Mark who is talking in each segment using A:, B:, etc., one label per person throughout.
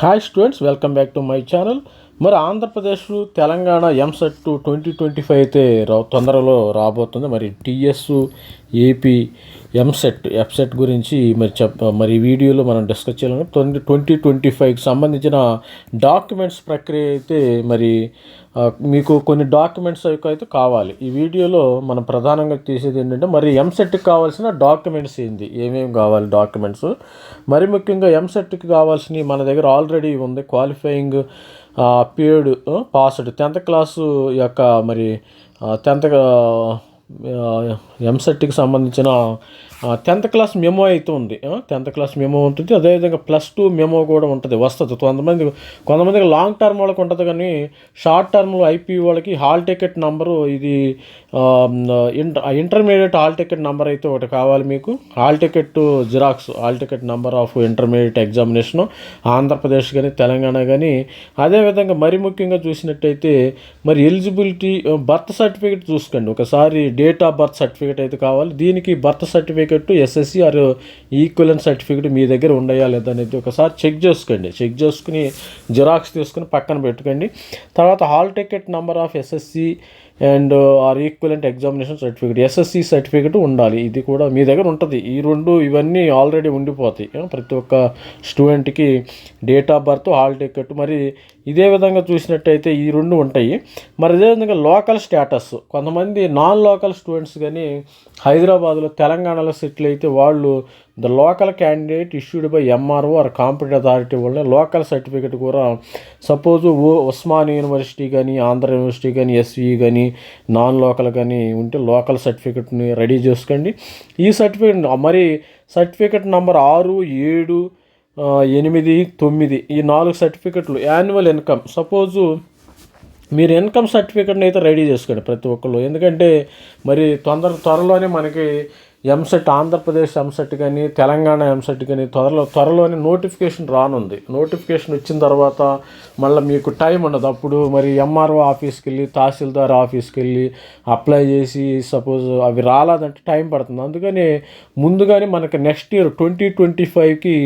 A: Hi students welcome back to my channel మరి Andhra Pradesh Telangana EAMCET twenty twenty five అయితే రా తొందరలో రాబోతుంది. మరి టీఎస్ ఏపీ ఎంసెట్ ఎఫ్సెట్ గురించి మరి చెప్ మరి వీడియోలో మనం డిస్కస్ చేయాలని ట్వంటీ ట్వంటీ ట్వంటీ ఫైవ్కి సంబంధించిన డాక్యుమెంట్స్ ప్రక్రియ అయితే మరి మీకు కొన్ని డాక్యుమెంట్స్ అయితే కావాలి. ఈ వీడియోలో మనం ప్రధానంగా తీసేది ఏంటంటే మరి ఎంసెట్కి కావాల్సిన డాక్యుమెంట్స్ ఏంది? ఏమేమి కావాలి డాక్యుమెంట్స్ మరి ముఖ్యంగా ఎంసెట్కి కావాల్సినవి మన దగ్గర ఆల్రెడీ ఉంది. Qualifying period passed tenth class యొక్క మరి టెన్త్ ఎంసెట్కి సంబంధించిన టెన్త్ క్లాస్ మెమో అయితే ఉంది. టెన్త్ క్లాస్ మెమో ఉంటుంది. అదేవిధంగా ప్లస్ టూ మెమో కూడా ఉంటుంది. వస్తుంది. కొంతమంది కొంతమందికి లాంగ్ టర్మ్ వాళ్ళకి ఉంటుంది కానీ షార్ట్ టర్మ్లో ఐపీ వాళ్ళకి హాల్ టికెట్ నెంబరు ఇది inter intermediate hall ticket number అయితే ఒకటి కావాలి మీకు. Hall ticket xerox hall ticket number of intermediate examination Andhra Pradesh కానీ తెలంగాణ కానీ. అదేవిధంగా మరి ముఖ్యంగా చూసినట్టయితే మరి ఎలిజిబిలిటీ బర్త్ సర్టిఫికేట్ చూసుకోండి. ఒకసారి డేట్ ఆఫ్ బర్త్ సర్టిఫికేట్ అయితే కావాలి. దీనికి birth certificate SSC or equivalent certificate మీ దగ్గర ఉండయా లేదా అనేది ఒకసారి చెక్ చేసుకోండి. చెక్ చేసుకుని జిరాక్స్ తీసుకుని పక్కన పెట్టుకోండి. తర్వాత hall ticket number of SSC and or equivalent examination certificate SSC certificate ఉండాలి. ఇది కూడా మీ దగ్గర ఉంటుంది. ఈ రెండు ఇవన్నీ ఆల్రెడీ ఉండిపోతాయి. ప్రతి ఒక్క స్టూడెంట్కి date of birth hall ticket మరి ఇదే విధంగా చూసినట్టయితే ఈ రెండు ఉంటాయి. మరి అదేవిధంగా లోకల్ స్టేటస్. కొంతమంది నాన్ లోకల్ స్టూడెంట్స్ కానీ హైదరాబాద్లో తెలంగాణలో సెటిల్ అయితే వాళ్ళు the local candidate issued by MRO or competent authority వల్ల లోకల్ సర్టిఫికేట్ కూడా సపోజ్ ఓ ఉస్మాన్ యూనివర్సిటీ కానీ ఆంధ్ర యూనివర్సిటీ కానీ ఎస్వి కానీ నాన్ లోకల్ కానీ ఉంటే లోకల్ సర్టిఫికేట్ని రెడీ చేసుకోండి. ఈ సర్టిఫికేట్ మరి సర్టిఫికేట్ నెంబర్ ఆరు ఏడు ఎనిమిది తొమ్మిది ఈ నాలుగు సర్టిఫికెట్లు యాన్యువల్ ఇన్కమ్ సపోజు మీరు ఇన్కమ్ సర్టిఫికేట్ని అయితే రెడీ చేసుకోండి ప్రతి ఒక్కళ్ళు. ఎందుకంటే మరి తొందర త్వరలోనే మనకి ఎంసెట్ ఆంధ్రప్రదేశ్ ఎంసెట్ కానీ తెలంగాణ ఎంసెట్ కానీ త్వరలో త్వరలోనే నోటిఫికేషన్ రానుంది. నోటిఫికేషన్ వచ్చిన తర్వాత మళ్ళీ మీకు టైం ఉండదు. అప్పుడు మరి ఎంఆర్ఓ ఆఫీస్కి వెళ్ళి తహసీల్దార్ ఆఫీస్కి వెళ్ళి అప్లై చేసి సపోజ్ అవి రాలేదంటే టైం పడుతుంది. అందుకని ముందుగానే మనకి నెక్స్ట్ ఇయర్ ట్వంటీ ట్వంటీ ఫైవ్కి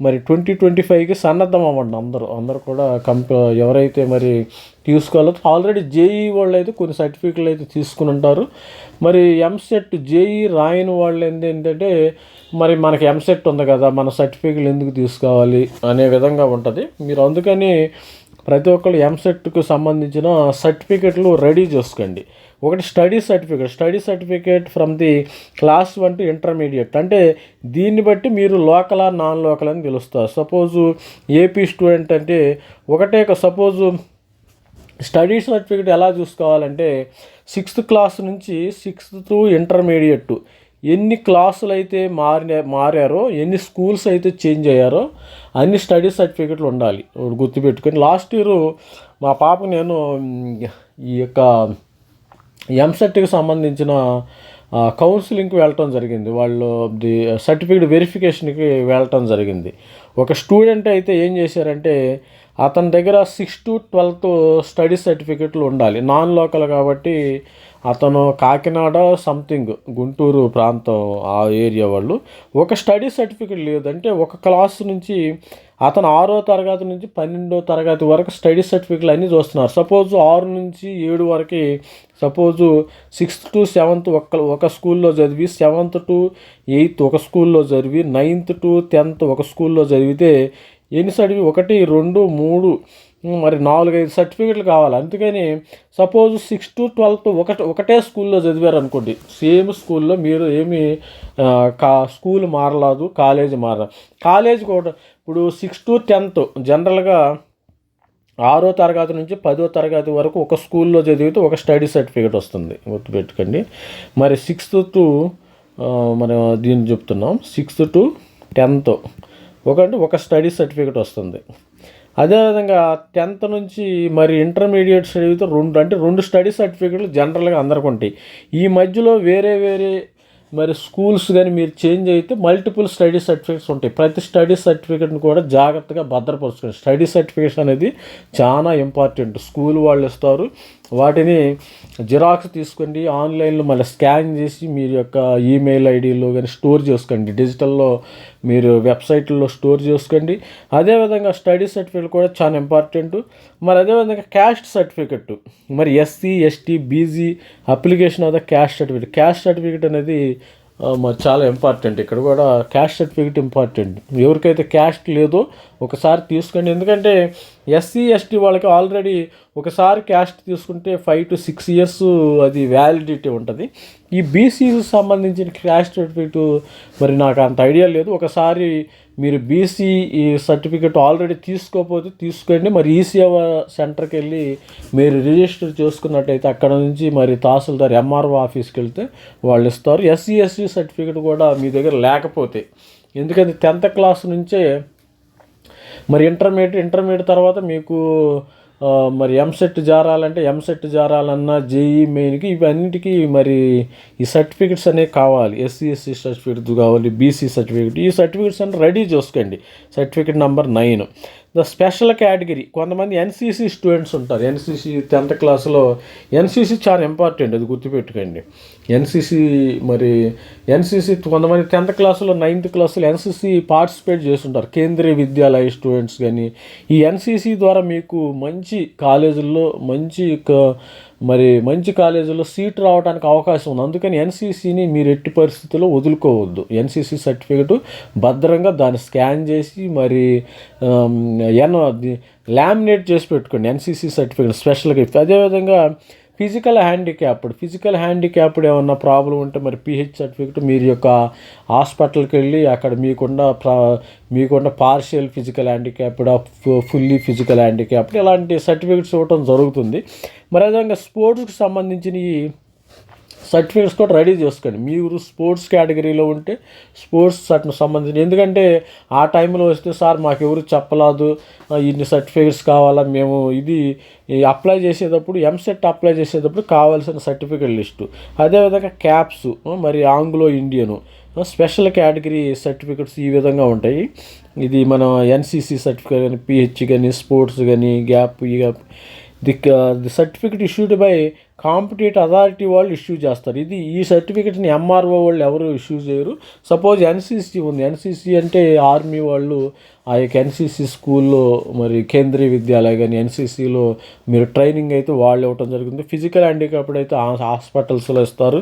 A: మరి ట్వంటీ ట్వంటీ ఫైవ్కి సన్నద్ధం అవ్వండి అందరూ. అందరూ కూడా కంప ఎవరైతే మరి తీసుకోవాలో ఆల్రెడీ జేఈ వాళ్ళు అయితే కొన్ని సర్టిఫికెట్లు అయితే తీసుకుని ఉంటారు. మరి ఎంసెట్ జేఈ రాయని వాళ్ళు ఏంటంటే మరి మనకి ఎంసెట్ ఉంది కదా మన సర్టిఫికెట్లు ఎందుకు తీసుకోవాలి అనే విధంగా ఉంటుంది. మీరు అందుకని ప్రతి ఒక్కళ్ళు ఎంసెట్కు సంబంధించిన సర్టిఫికెట్లు రెడీ చేసుకోండి. ఒకటి study certificate. Study certificate from the class one to intermediate. అంటే దీన్ని బట్టి మీరు లోకలా నాన్ లోకల్ అని పిలుస్తారు సపోజు ఏపీ స్టూడెంట్ అంటే ఒకటే సపోజు స్టడీ సర్టిఫికేట్ ఎలా చూసుకోవాలంటే సిక్స్త్ క్లాస్ నుంచి సిక్స్త్ టు ఇంటర్మీడియట్ ఎన్ని క్లాసులు అయితే మారిన మారారో ఎన్ని స్కూల్స్ అయితే చేంజ్ అయ్యారో అన్ని స్టడీ సర్టిఫికెట్లు ఉండాలి. గుర్తుపెట్టుకొని లాస్ట్ ఇయర్ మా పాప నేను ఈ యొక్క ఎంసెట్కి సంబంధించిన కౌన్సిలింగ్కి వెళ్ళటం జరిగింది. వాళ్ళు ది సర్టిఫికేట్ వెరిఫికేషన్కి వెళ్ళటం జరిగింది. ఒక స్టూడెంట్ అయితే ఏం చేశారంటే అతని దగ్గర సిక్స్ టు ట్వెల్త్ స్టడీ సర్టిఫికెట్లు ఉండాలి. నాన్ లోకల్ కాబట్టి అతను కాకినాడ సంథింగ్ గుంటూరు ప్రాంతం ఆ ఏరియా వాళ్ళు. ఒక స్టడీ సర్టిఫికెట్ లేదంటే ఒక క్లాస్ నుంచి అతను ఆరో తరగతి నుంచి పన్నెండో తరగతి వరకు స్టడీ సర్టిఫికెట్లు అన్నీ చూస్తున్నారు. సపోజ్ ఆరు నుంచి ఏడు వరకు సపోజు సిక్స్త్ టు సెవెంత్ ఒక ఒక స్కూల్లో చదివి సెవెంత్ టు ఎయిత్ ఒక స్కూల్లో చదివి నైన్త్ టు టెన్త్ ఒక స్కూల్లో చదివితే ఎన్ని చదివి ఒకటి రెండు మూడు మరి నాలుగైదు సర్టిఫికెట్లు కావాలి. అందుకని సపోజ్ సిక్స్ టు ట్వెల్త్ ఒకటి ఒకటే స్కూల్లో చదివారు అనుకోండి సేమ్ స్కూల్లో మీరు ఏమి కా స్కూల్ మారలేదు కాలేజ్ మార కాలేజ్ కూడా ఇప్పుడు సిక్స్ టు టెన్త్ జనరల్గా ఆరో తరగతి నుంచి పదో తరగతి వరకు ఒక స్కూల్లో చదివితే ఒక స్టడీ సర్టిఫికేట్ వస్తుంది. గుర్తుపెట్టుకోండి. మరి సిక్స్త్ టు మనం దీన్ని చెప్తున్నాం. సిక్స్త్ టు టెన్త్ ఒకటి ఒక స్టడీ సర్టిఫికేట్ వస్తుంది. అదేవిధంగా టెన్త్ నుంచి మరి ఇంటర్మీడియట్ చదివితే రెండు అంటే రెండు స్టడీ సర్టిఫికేట్లు జనరల్గా అందరికి ఉంటాయి. ఈ మధ్యలో వేరే వేరే మరి స్కూల్స్ కానీ మీరు చేంజ్ అయితే మల్టిపుల్ స్టడీ సర్టిఫికేట్స్ ఉంటాయి. ప్రతి స్టడీ సర్టిఫికేట్ని కూడా జాగ్రత్తగా భద్రపరచుకోండి. స్టడీ సర్టిఫికేట్స్ అనేది చాలా ఇంపార్టెంట్. స్కూల్ వాళ్ళు ఇస్తారు. వాటిని జిరాక్స్ తీసుకోండి ఆన్లైన్లో మళ్ళీ స్కాన్ చేసి మీరు యొక్క ఈమెయిల్ ఐడిలో కానీ స్టోర్ చేసుకోండి. డిజిటల్లో మీరు వెబ్సైట్లో స్టోర్ చేసుకోండి. అదేవిధంగా స్టడీ సర్టిఫికేట్ కూడా చాలా ఇంపార్టెంట్. మరి అదేవిధంగా క్యాస్ట్ సర్టిఫికెట్. మరి SC ST BG application of the caste certificate. Caste certificate అనేది చాలా ఇంపార్టెంట్. ఇక్కడ కూడా క్యాస్ట్ సర్టిఫికేట్ ఇంపార్టెంట్. ఎవరికైతే క్యాస్ట్ లేదో ఒకసారి తీసుకోండి. ఎందుకంటే ఎస్సీ ఎస్టీ వాళ్ళకి ఆల్రెడీ ఒకసారి క్యాస్ట్ తీసుకుంటే ఫైవ్ టు సిక్స్ ఇయర్స్ అది వ్యాలిడిటీ ఉంటుంది. ఈ బీసీకి సంబంధించిన క్యాస్ట్ సర్టిఫికేట్ మరి నాకు అంత ఐడియా లేదు. ఒకసారి మీరు బీసీ ఈ సర్టిఫికేట్ ఆల్రెడీ తీసుకోకపోతే తీసుకోండి. మరి ఈ సేవ సెంటర్కి వెళ్ళి మీరు రిజిస్టర్ చేసుకున్నట్టయితే అక్కడ నుంచి మరి తహసీల్దార్ ఎంఆర్ఓ ఆఫీస్కి వెళ్తే వాళ్ళు ఇస్తారు. ఎస్సీ ఎస్సీ సర్టిఫికేట్ కూడా మీ దగ్గర లేకపోతే. ఎందుకంటే టెన్త్ క్లాస్ నుంచే మరి ఇంటర్మీడియట్ ఇంటర్మీడియట్ తర్వాత మీకు మరి ఎంసెట్ జారాలంటే ఎంసెట్ జారాలన్నా జేఈ మెయిన్కి ఇవన్నిటికీ మరి ఈ సర్టిఫికెట్స్ అనేవి కావాలి. ఎస్సీ ఎస్సీ సర్టిఫికెట్ కావాలి బీసీ సర్టిఫికెట్ ఈ సర్టిఫికెట్స్ అన్ని రెడీ చేసుకోండి. Certificate number nine the special category. కొంతమంది ఎన్సీసీ స్టూడెంట్స్ ఉంటారు. ఎన్సీసీ టెన్త్ క్లాస్లో ఎన్సీసీ చాలా ఇంపార్టెంట్ అది గుర్తుపెట్టుకోండి. ఎన్సీసీ మరి ఎన్సీసీ కొంతమంది టెన్త్ క్లాసులో నైన్త్ క్లాసులో ఎన్సీసీ పార్టిసిపేట్ చేస్తుంటారు. కేంద్రీయ విద్యాలయ స్టూడెంట్స్ కానీ ఈ ఎన్సీసీ ద్వారా మీకు మంచి కాలేజీల్లో మంచి మరి మంచి కాలేజీలో సీట్ రావడానికి అవకాశం ఉంది. అందుకని ఎన్సీసీని మీరు ఎట్టి పరిస్థితుల్లో వదులుకోవద్దు. ఎన్సీసీ సర్టిఫికెట్ భద్రంగా దాన్ని స్కాన్ చేసి మరి ఎన్ లామినేట్ చేసి పెట్టుకోండి. ఎన్సీసీ సర్టిఫికెట్ స్పెషల్గా. అదేవిధంగా ఫిజికల్ హ్యాండిక్యాప్డ్ ఫిజికల్ హ్యాండిక్యాప్డ్ ఏమన్నా ప్రాబ్లం ఉంటే మరి పిహెచ్ సర్టిఫికెట్ మీరు యొక్క హాస్పిటల్కి వెళ్ళి అక్కడ మీకున్న ప్రా మీకున్న partial physical handicapped fully physical handicapped ఇలాంటి సర్టిఫికెట్స్ ఇవ్వటం జరుగుతుంది. మరి అదేవిధంగా స్పోర్ట్స్కి సంబంధించిన ఈ సర్టిఫికేట్స్ కూడా రెడీ చేసుకోండి. మీరు స్పోర్ట్స్ కేటగిరీలో ఉంటే స్పోర్ట్స్ సర్టిఫికేట్ సంబంధించి ఎందుకంటే ఆ టైంలో వస్తే సార్ మాకెవరు చెప్పలేదు ఇన్ని సర్టిఫికేట్స్ కావాలా మేము ఇది అప్లై చేసేటప్పుడు ఎంసెట్ అప్లై చేసేటప్పుడు కావాల్సిన సర్టిఫికేట్ లిస్టు. అదేవిధంగా క్యాప్స్ మరి Anglo Indian special category certificates ఈ విధంగా ఉంటాయి. ఇది మన ఎన్సీసీ సర్టిఫికేట్ కానీ పిహెచ్ కానీ స్పోర్ట్స్ కానీ గ్యాప్ ఈ gap. The the certificate issued by competent authority వాళ్ళు ఇష్యూ చేస్తారు. ఇది ఈ సర్టిఫికెట్ని ఎంఆర్ఓ వాళ్ళు ఎవరు ఇష్యూ చేయరు. సపోజ్ ఎన్సీసీ ఉంది. ఎన్సీసీ అంటే ఆర్మీ వాళ్ళు ఆ యొక్క ఎన్సీసీ స్కూల్లో మరి కేంద్రీయ విద్యాలయ కానీ ఎన్సీసీలో మీరు ట్రైనింగ్ అయితే వాళ్ళు ఇవ్వటం జరుగుతుంది ఫిజికల్ హ్యాండిక్యాప్డ్ అయితే హాస్పిటల్స్లో ఇస్తారు.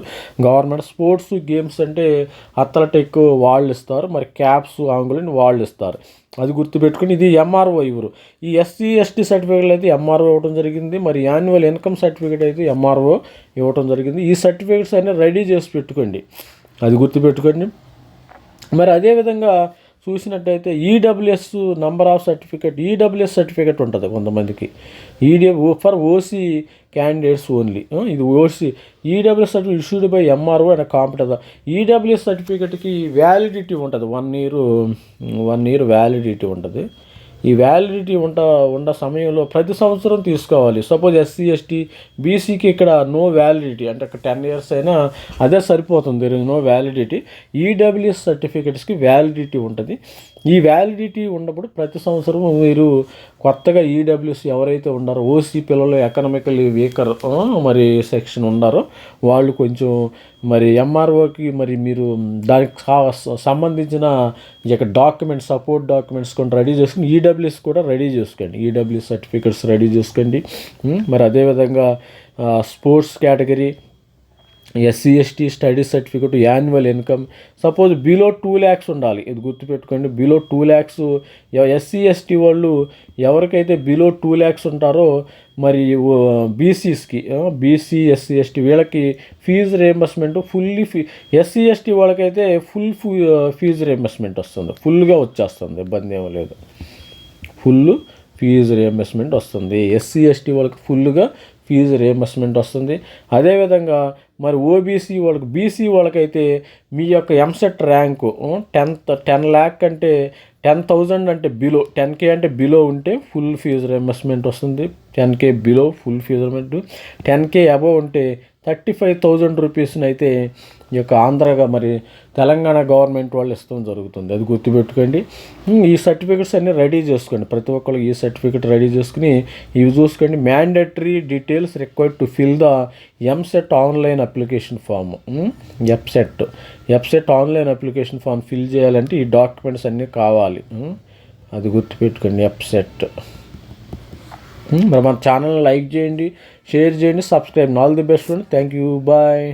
A: గవర్నమెంట్ స్పోర్ట్స్ గేమ్స్ అంటే అథ్లెటిక్ వాళ్ళు ఇస్తారు. మరి క్యాప్స్ ఆంగులని వాళ్ళు ఇస్తారు. అది గుర్తుపెట్టుకుని ఇది ఎంఆర్ఓ ఇవ్వరు. ఈ ఎస్సీ ఎస్టీ సర్టిఫికేట్లు అయితే ఎంఆర్ఓ ఇవ్వడం జరిగింది. మరి యాన్యువల్ ఇన్కమ్ సర్టిఫికేట్ అయితే ఎంఆర్ఓ ఇవ్వడం జరిగింది. ఈ సర్టిఫికేట్స్ అన్నీ రెడీ చేసి పెట్టుకోండి. అది గుర్తుపెట్టుకోండి. మరి అదేవిధంగా చూసినట్టయితే EWS number of certificate EWS certificate ఉంటుంది కొంతమందికి. ED for OC candidates only ఇది OC EWS certificate issued by MRO and competent EWS సర్టిఫికేట్కి validity ఉంటుంది. One year one year validity ఉంటుంది. ఈ వ్యాలిడిటీ ఉంట ఉన్న సమయంలో ప్రతి సంవత్సరం తీసుకోవాలి. సపోజ్ ఎస్సీ ఎస్టీ బీసీకి ఇక్కడ నో వ్యాలిడిటీ అంటే ఒక టెన్ ఇయర్స్ అయినా అదే సరిపోతుంది. ఇస్ నో వ్యాలిడిటీ ఈడబ్ల్యూఎస్ సర్టిఫికెట్స్కి వ్యాలిడిటీ ఉంటుంది. ఈ వ్యాలిడిటీ ఉన్నప్పుడు ప్రతి సంవత్సరం మీరు కొత్తగా ఈడబ్ల్యూసి ఎవరైతే ఉన్నారో ఓసీ పిల్లలు ఎకనామికలీ వీకర్ మరి సెక్షన్ ఉన్నారో వాళ్ళు కొంచెం మరి ఎంఆర్ఓకి మరి మీరు దానికి సంబంధించిన ఇక యొక్క డాక్యుమెంట్స్ సపోర్ట్ డాక్యుమెంట్స్ కొన్ని రెడీ చేసుకుని ఈడబ్ల్యూస్ కూడా రెడీ చేసుకోండి. ఈడబ్ల్యూ సర్టిఫికెట్స్ రెడీ చేసుకోండి. మరి అదేవిధంగా sports category SC ST study certificate annual income suppose below two lakhs ఉండాలి. ఇది గుర్తుపెట్టుకోండి. Below two lakhs SC ST వాళ్ళు ఎవరికైతే బిలో టూ ల్యాక్స్ ఉంటారో మరి బీసీస్కి బీసీ ఎస్సీ ఎస్టీ వీళ్ళకి fees reimbursement fully fee SC ST వాళ్ళకైతే ఫుల్ ఫీజు రియంబర్స్మెంట్ వస్తుంది. ఫుల్గా వచ్చేస్తుంది. ఇబ్బంది ఏమీ లేదు. ఫుల్ ఫీజు రియంబర్స్మెంట్ వస్తుంది. ఎస్సీ ఎస్టీ వాళ్ళకి ఫుల్గా ఫీజు రియంబర్స్మెంట్ వస్తుంది. అదేవిధంగా మరి ఓబీసీ వాళ్ళకి బీసీ వాళ్ళకైతే మీ యొక్క EAMCET rank tenth ten lakh అంటే టెన్ థౌజండ్ అంటే బిలో టెన్ కే అంటే బిలో ఉంటే ఫుల్ ఫీజు రియంబర్స్మెంట్ వస్తుంది. Ten K below full fees reimbursement ten K above ఉంటే థర్టీ ఫైవ్ థౌజండ్ రూపీస్ని అయితే ఈ యొక్క ఆంధ్రగా మరి తెలంగాణ గవర్నమెంట్ వాళ్ళు ఇస్తాం జరుగుతుంది. అది గుర్తుపెట్టుకోండి. ఈ సర్టిఫికెట్స్ అన్నీ రెడీ చేసుకోండి. ప్రతి ఒక్కరు ఈ సర్టిఫికెట్ రెడీ చేసుకుని ఇవి చూసుకోండి. Mandatory details required to fill the EAMCET online application form. EAPCET EAPCET online application form fill చేయాలంటే ఈ డాక్యుమెంట్స్ అన్నీ కావాలి. అది గుర్తుపెట్టుకోండి. ఎప్సెట్ మరి మన ఛానల్ లైక్ చేయండి. షేర్ చేయండి subscribe. All the best thank you bye